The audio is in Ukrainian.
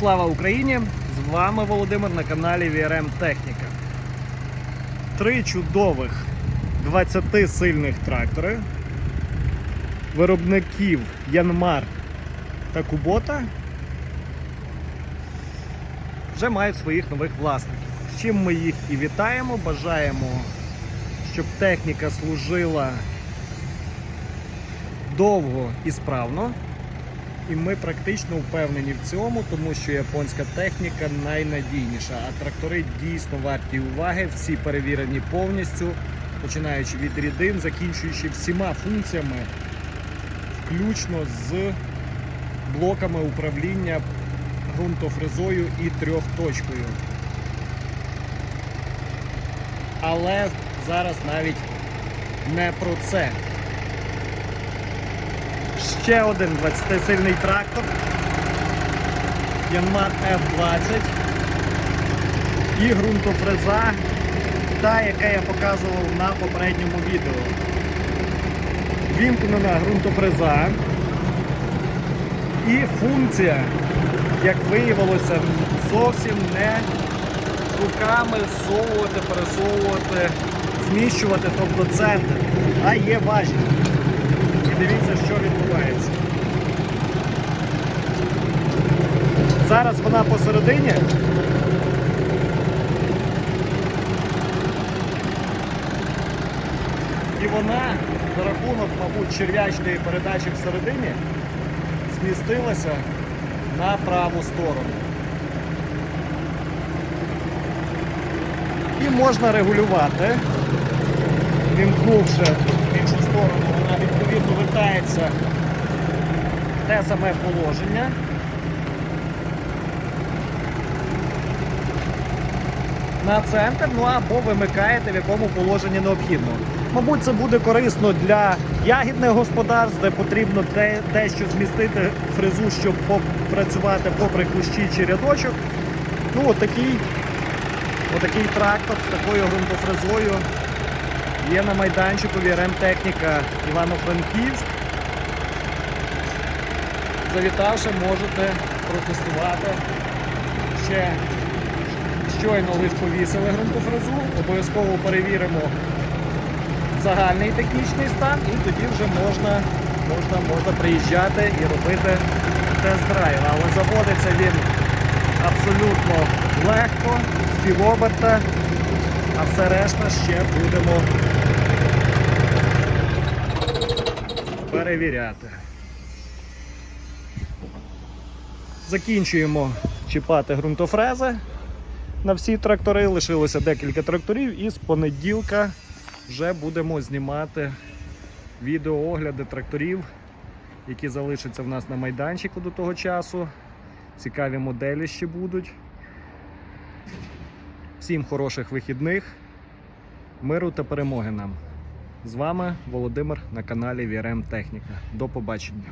Слава Україні! З вами Володимир на каналі VRM Техніка. Три чудових 20 сильних трактори виробників Янмар та Кубота вже мають своїх нових власників. З чим ми їх і вітаємо. Бажаємо, щоб техніка служила довго і справно. І ми практично впевнені в цьому, тому що японська техніка найнадійніша, а трактори дійсно варті уваги, всі перевірені повністю, починаючи від рідин, закінчуючи всіма функціями, включно з блоками управління ґрунтофрезою і трьохточкою. Але зараз навіть не про це. Ще один 20-сильний трактор. Янмар F20 і ґрунтофреза, та, яка я показував на попередньому відео. Вімкнена ґрунтофреза і функція, як виявилося, зовсім не руками зсовувати, пересовувати, зміщувати, тобто центр, а є важіль. Дивіться, що відбувається. Зараз вона посередині. І вона за рахунок, мабуть, черв'ячної передачі всередині змістилася на праву сторону. І можна регулювати, вімкнувши в іншу сторону, вона відповідно вертається в те саме положення. На центр, ну або вимикаєте в якому положенні необхідно. Мабуть, це буде корисно для ягідних господарств, де потрібно те- дещо змістити фрезу, щоб попрацювати попри кущі чи рядочок. Ну, отакий, отакий трактор з такою ґрунтофрезою є на майданчику VRM Техніка Івано-Франківськ. Завітавши, можете протестувати. Ще щойно лише повісили ґрунтофрезу, обов'язково перевіримо загальний технічний стан і тоді вже можна, можна, можна приїжджати і робити тест-драйв. Але заводиться він абсолютно легко, з півоберта, а все решта ще будемо перевіряти. Закінчуємо чіпати ґрунтофрези на всі трактори. Лишилося декілька тракторів, і з понеділка вже будемо знімати відеоогляди тракторів, які залишаться в нас на майданчику до того часу. Цікаві моделі ще будуть. Всім хороших вихідних, миру та перемоги нам. З вами Володимир на каналі VRM Техніка. До побачення.